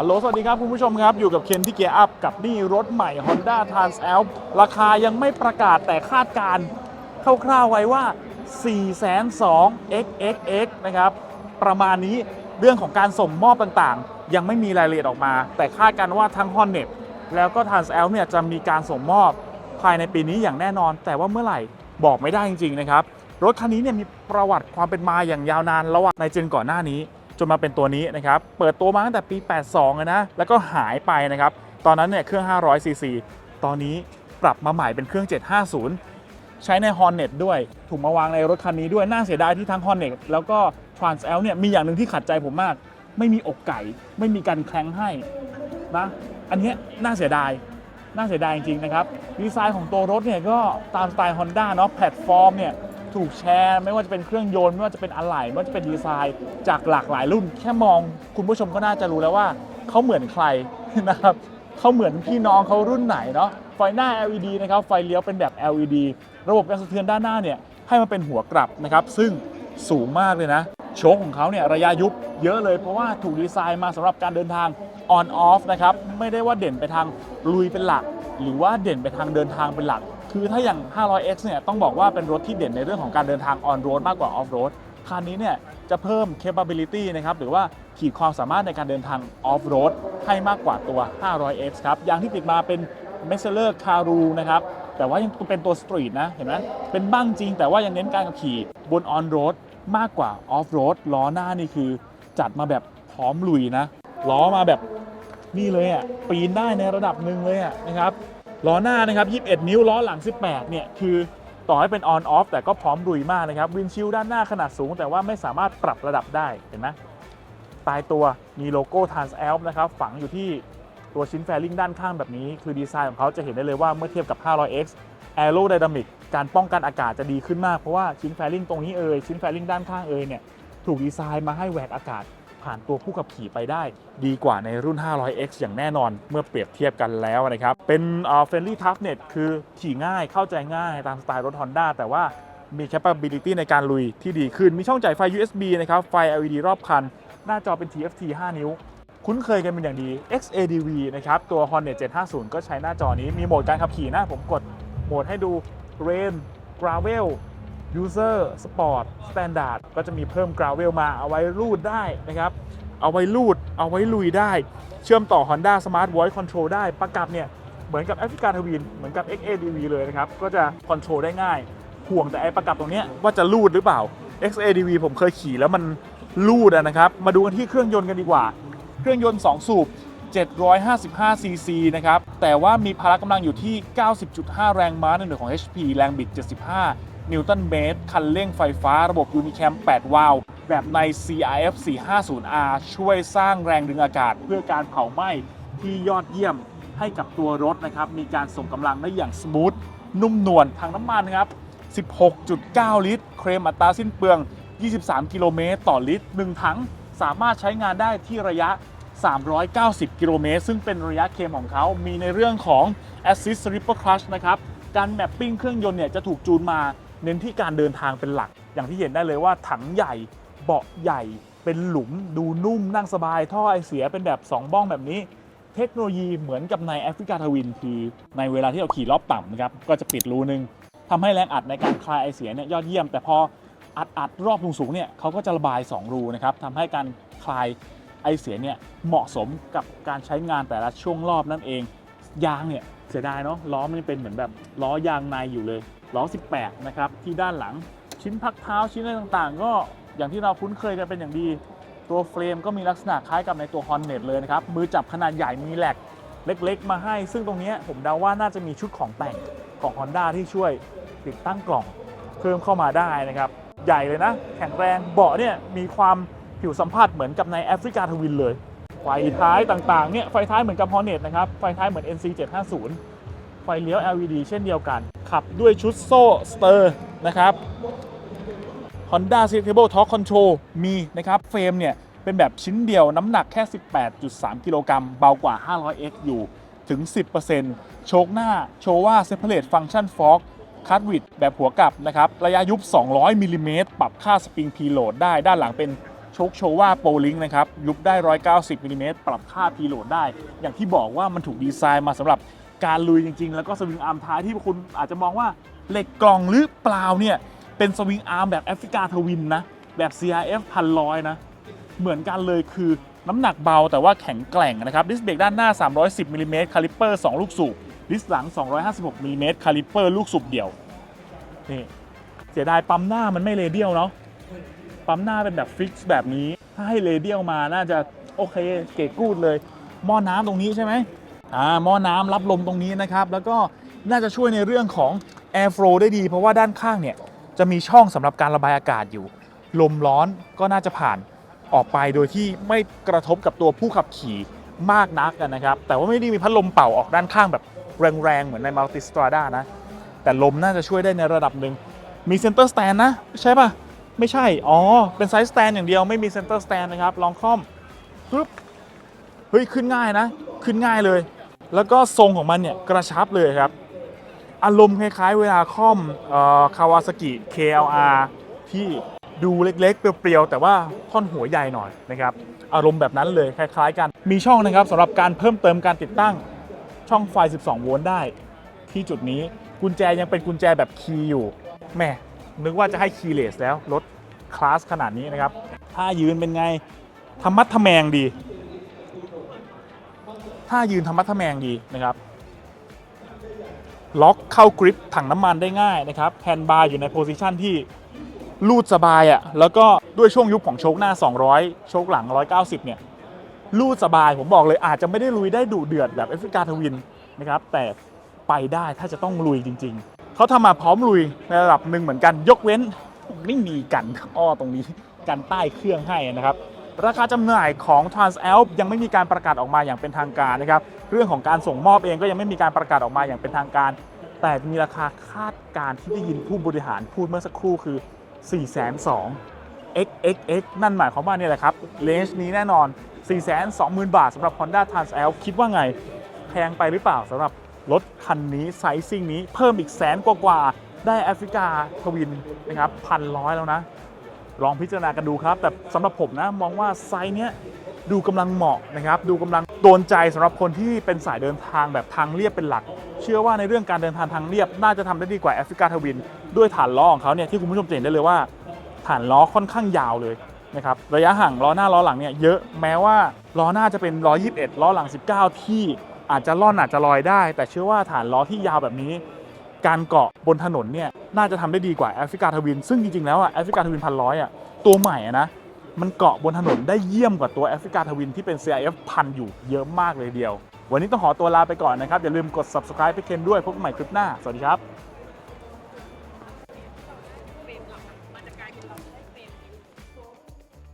ฮัลโหล สวัสดีครับ คุณผู้ชมครับ อยู่กับเคนที่เกียร์อัพกับนี่รถใหม่ Honda Trans a l p ราคายังไม่ประกาศแต่คาดการคร่าวๆไว้ว่า4 2 0 0 XXX นะครับ ประมาณนี้เรื่องของการส่งมอบต่างๆ ยังไม่มีรายละเอียดออกมา แต่คาดกันว่าทั้ง Hornet แล้วก็ Trans a l p เนี่ยจะมีการส่งมอบภายในปีนี้อย่างแน่นอน แต่ว่าเมื่อไหร่บอกไม่ได้จริงๆนะครับรถคันนี้เนี่ยมีประวัติความเป็นมาอย่างยาวนานระหว่างในเจนก่อนหน้านี้ จนมาเป็นตัวนี้นะครับ เปิดตัวมาตั้งแต่ปี 82เลยนะ แล้วก็หายไปนะครับ ตอนนั้นเนี่ยเครื่อง 500ซีซีตอนนี้ปรับมาใหม่เป็นเครื่อง 750 ใช้ใน Hornet ด้วย ถูกมาวางในรถคันนี้ด้วย น่าเสียดายที่ทั้ง Hornet แล้วก็ Trans L เนี่ยมีอย่างหนึ่งที่ขัดใจผมมาก ไม่มีอกไก่ ไม่มีการแคลงให้นะ อันนี้น่าเสียดาย น่าเสียดายจริงๆนะครับ ดีไซน์ของตัวรถเนี่ยก็ตามสไตล์ Honda เนาะ แพลตฟอร์มเนี่ย ถูกแชร์ ไม่ว่าจะเป็นเครื่องยนต์ไม่ว่าจะเป็นอะไหล่ไม่ว่าจะเป็นดีไซน์ จากหลากหลายรุ่น แค่มองคุณผู้ชมก็น่าจะรู้แล้วว่าเขาเหมือนใครนะครับเขาเหมือนพี่น้องเขารุ่นไหนเนาะไฟหน้า LED นะครับไฟเลี้ยวเป็นแบบ LED ระบบการสะเทือนด้านหน้าเนี่ยให้มันเป็นหัวกลับนะครับ ซึ่งสูงมากเลยนะ โชคของเขาเนี่ยระยะยุบเยอะเลยเพราะว่าถูกดีไซน์มาสำหรับการเดินทาง on off นะครับ ไม่ได้ว่าเด่นไปทางลุยเป็นหลัก หรือว่าเด่นไปทางเดินทางเป็นหลัก คือถ้าอย่าง 500X เนี่ยต้องบอกว่าเป็นรถที่เด่นในเรื่องของการเดินทาง on road มากกว่า off road คันนี้เนี่ยจะเพิ่ม capability นะครับหรือว่าขีดความสามารถในการเดินทาง off road ให้มากกว่าตัว 500X ครับยางที่ติดมาเป็น m e s s e l e r Caru นะครับแต่ว่ายังเป็นตัว street นะเห็นไหมเป็นบ้างจริง แต่ว่ายังเน้นการขับขี่บน on road มากกว่า off road ล้อหน้านี่คือจัดมาแบบพร้อมลุยนะล้อมาแบบ นี่เลยอะปีนได้ในระดับหนึ่งเลยอะนะครับล้อหน้านะครับ 21 นิ้วล้อหลัง 18 เนี่ย คือต่อให้เป็น on off แต่ก็พร้อมลุยมากนะครับ วินชิลด้านหน้าขนาดสูง แต่ว่าไม่สามารถปรับระดับได้ เห็นไหมปลายตัวมีโลโก้ Trans Alp นะครับ ฝังอยู่ที่ตัวชิ้นแฟลิงด้านข้างแบบนี้ คือดีไซน์ของเขาจะเห็นได้เลยว่าเมื่อเทียบกับ 500X Aerodynamic การป้องกันอากาศจะดีขึ้นมาก เพราะว่าชิ้นแฟลิงตรงนี้เอ่ยชิ้นแฟลิงด้านข้างเอ่ยเนี่ยถูกดีไซน์มาให้แหวกอากาศ ผ่านตัวผู้ขับขี่ไปได้ ดีกว่าในรุ่น 500X อย่างแน่นอนเมื่อเปรียบเทียบกันแล้วนะครับ เป็นเอ่อ friendly toughness คือขี่ง่ายเข้าใจง่ายตามสไตล์รถ Honda แต่ว่ามี capability ในการลุยที่ดีขึ้น มีช่องจ่ายไฟ USB นะครับ ไฟ LED รอบคัน หน้าจอเป็น TFT 5 นิ้ว คุ้นเคยกันเป็นอย่างดี XADV นะครับ ตัว Hornet 750 ก็ใช้หน้าจอนี้ มีโหมดการขับขี่นะ ผมกดโหมดให้ดู Rain Gravel User Sport Standard ก็จะมีเพิ่ม Gravel มาเอาไว้รูดได้นะครับ เอาไว้ลูด เอาไว้ลุยได้ เชื่อมต่อ Honda Smart Voice Control ได้ประกับเนี่ย เหมือนกับแอฟริกาทวินเหมือนกับ XADV เลยนะครับ ก็จะคอนโทรลได้ง่าย ห่วงแต่ไอ้ประกับตรงเนี้ยว่าจะลูดหรือเปล่า XADV ผมเคยขี่แล้วมันลูดนะครับ มาดูกันที่เครื่องยนต์กันดีกว่า เครื่องยนต์ 2 สูบ 755ซีซีนะครับ แต่ว่ามีพละกำลังอยู่ที่ 90.5 แรงม้าในหน่วยของ HP แรงบิด 75 นิวตันเมตรคันเร่งไฟฟ้าระบบ Unicam 8วาล์วแบบใน CRF 450R ช่วยสร้างแรงดึงอากาศเพื่อการเผาไหม้ที่ยอดเยี่ยมให้กับตัวรถนะครับ มีการส่งกำลังได้อย่างสมูท นุ่มนวลทางน้ำมันครับ 16.9 ลิตร เคลมอัตราสิ้นเปลือง 23 กิโลเมตรต่อลิตร 1 ถังสามารถใช้งานได้ที่ระยะ 390 กิโลเมตร ซึ่งเป็นระยะเคลมของเขา มีในเรื่องของ Assist Slipper Clutch นะครับ การแมปปิ้งเครื่องยนต์เนี่ยจะถูกจูนมา เน้นที่การเดินทางเป็นหลัก อย่างที่เห็นได้เลยว่าถังใหญ่เบาะใหญ่เป็นหลุมดูนุ่มนั่งสบาย ท่อไอเสียเป็นแบบ 2 บ้องแบบนี้ เทคโนโลยีเหมือนกับในแอฟริกาทวิน คือในเวลาที่เราขี่รอบต่ำนะครับก็จะปิดรูนึงทำให้แรงอัดในการคลายไอเสียเนี่ยยอดเยี่ยม แต่พออัดอัดรอบสูงๆเนี่ยเขาก็จะระบาย 2 รูนะครับทำให้การคลายไอเสียเนี่ยเหมาะสมกับการใช้งานแต่ละช่วงรอบนั่นเอง ยางเนี่ยเสียดายเนาะล้อมันเป็นเหมือนแบบล้อยางในอยู่เลย ล้อ 18 นะครับ ที่ด้านหลังชิ้นพักเท้าชิ้นอะไรต่างๆ ก็อย่างที่เราคุ้นเคยกันเป็นอย่างดี ตัวเฟรมก็มีลักษณะคล้ายกับในตัว Hornet เลยนะครับ มือจับขนาดใหญ่มีแหลกเล็กๆ มาให้ ซึ่งตรงนี้ผมเดาว่าน่าจะมีชุดของแต่งของ Honda ที่ช่วยติดตั้งกล่องเพิ่มเข้ามาได้นะครับ ใหญ่เลยนะ แข็งแรงเบาะเนี่ยมีความผิวสัมผัสเหมือนกับในแอฟริกาทวินเลย ไฟท้ายต่างๆเนี่ยไฟท้ายเหมือนกับ Hornet นะครับไฟท้ายเหมือน NC 750 ไฟเลี้ยว LED เช่นเดียวกัน ขับด้วยชุดโซ่สเตอร์นะครับ Honda Selectable Torque Control มีนะครับ เฟรมเนี่ย เป็นแบบชิ้นเดียวน้ำหนักแค่ 18.3 กิโลกรัมเบากว่า 500x อยู่ถึง 10%โชคหน้าโชว่า Separate Function Fork คัตวิดแบบหัวกลับนะครับ ระยะยุบ 200มิลลิเมตรปรับค่าสปริงพีโหลดได้ด้านหลังเป็นโชคโชว่าโปลิงนะครับ ยุบได้ 190มิลลิเมตรปรับค่าพีโหลดได้ อย่างที่บอกว่ามันถูกดีไซน์มาสำหรับ การลุยจริง ๆ แล้วก็สวิงอาร์มท้ายที่คุณอาจจะมองว่าเหล็กกล่องหรือเปล่าเนี่ยเป็นสวิงอาร์มแบบแอฟริกาทวินนะแบบ CRF พันร้อยนะเหมือนกันเลยคือน้ำหนักเบาแต่ว่าแข็งแกร่งนะครับดิสเบรกด้านหน้า 310มิลลิเมตรคาลิปเปอร์2ลูกสูบดิสหลัง 256มิลลิเมตรคาลิปเปอร์ลูกสูบเดี่ยวนี่เสียดายปั๊มหน้ามันไม่เรเดียลเนาะปั๊มหน้าเป็นแบบฟิกซ์แบบนี้ ถ้าให้เรเดียลมาน่าจะโอเคเก๋กูดเลยหม้อน้ำตรงนี้ใช่ไหม หม้อน้ำรับลมตรงนี้นะครับ แล้วก็น่าจะช่วยในเรื่องของ air flow ได้ดี เพราะว่าด้านข้างเนี่ยจะมีช่องสำหรับการระบายอากาศอยู่ ลมร้อนก็น่าจะผ่านออกไปโดยที่ไม่กระทบกับตัวผู้ขับขี่มากนักกันนะครับ แต่ว่าไม่ได้มีพัดลมเป่าออกด้านข้างแบบแรงๆ เหมือนใน Multistrada นะ แต่ลมน่าจะช่วยได้ในระดับหนึ่งมีเซนเตอร์สแตนนะ ใช่ปะไม่ใช่ อ๋อ เป็นไซส์สแตนอย่างเดียวไม่มีเซนเตอร์สแตนนะครับ ลองคล่อมปึ๊บเฮ้ย ขึ้นง่ายนะ ขึ้นง่ายเลย แล้วก็ทรงของมันเนี่ยกระชับเลยครับ อารมณ์คล้ายๆ เวลาค่อมคาวาซากิ KLR ที่ดูเล็กๆ เปรียวๆ แต่ว่าท่อนหัวใหญ่หน่อยนะครับ อารมณ์แบบนั้นเลยคล้ายๆ กัน มีช่องนะครับสำหรับการเพิ่มเติมการติดตั้งช่องไฟ 12 โวลต์ได้ ที่จุดนี้กุญแจยังเป็นกุญแจแบบคีย์อยู่แม่นึกว่าจะให้คีย์เลสแล้วรถคลาสขนาดนี้นะครับท่ายืนเป็นไงธรรมัดทะแมงดี ท่ายืนธรรมัดทะแมงดีนะครับ ล็อกเข้ากริปถังน้ำมันได้ง่ายนะครับแฮนด์บาร์อยู่ในโพซิชันที่ลูดสบายอะ่ะแล้วก็ด้วยช่วงยุบของโชคหน้า 200 โชคหลัง 190 เนี่ยลูดสบายผมบอกเลยอาจจะไม่ได้ลุยได้ดุเดือดแบบแอฟริกาทวินนะครับ แต่ไปได้ถ้าจะต้องลุยจริง ๆ เขาทำมาพร้อมลุยในระดับหนึ่งเหมือนกันยกเว้นไม่มีกันอ้อตรงนี้กันใต้เครื่องให้นะครับ ราคาจำหน่ายของ Transalp ยังไม่มีการประกาศออกมาอย่างเป็นทางการนะครับ เรื่องของการส่งมอบเองก็ยังไม่มีการประกาศออกมาอย่างเป็นทางการ แต่มีราคาคาดการที่ได้ยินผู้บริหารพูดเมื่อสักครู่คือ 4 2 0 0 XXX นั่นหมายความว่าเนี่ยแหละครับเลนจ์นี้แน่นอน 420,000 บาทสำหรับ Honda Transalp คิดว่าไงแพงไปหรือเปล่าสำหรับรถคันนี้ไซซิ่งนี้เพิ่มอีกแสนกว่าๆได้แอฟริกาทวินนะครับพันร้อยแล้วนะ ลองพิจารณากันดูครับ แต่สำหรับผมนะมองว่าไซส์เนี้ยดูกำลังเหมาะนะครับดูกำลังโดนใจสำหรับคนที่เป็นสายเดินทางแบบทางเรียบเป็นหลัก เชื่อว่าในเรื่องการเดินทางทางเรียบ น่าจะทำได้ดีกว่าแอฟริกาทวิน ด้วยฐานล้อของเขาเนี่ยที่คุณผู้ชมจะเห็นได้เลยว่า ฐานล้อค่อนข้างยาวเลยนะครับระยะห่างล้อหน้าล้อหลังเนี่ยเยอะแม้ว่าล้อหน้าจะเป็นล้อ21ล้อหลัง 19 ที่อาจจะล่อนอาจจะลอยได้ แต่เชื่อว่าฐานล้อที่ยาวแบบนี้ การเกาะบนถนนเนี่ยน่าจะทำได้ดีกว่าแอฟริกาทวิน ซึ่งจริงๆแล้วอะแอฟริกาทวินพันร้อยอะตัวใหม่นะมันเกาะบนถนนได้เยี่ยมกว่าตัวแอฟริกาทวินที่เป็น CIF พันอยู่เยอะมากเลยเดียว วันนี้ต้องขอตัวลาไปก่อนนะครับ อย่าลืมกด subscribe ไปเคนด้วยพบกันใหม่คลิปหน้า สวัสดีครับ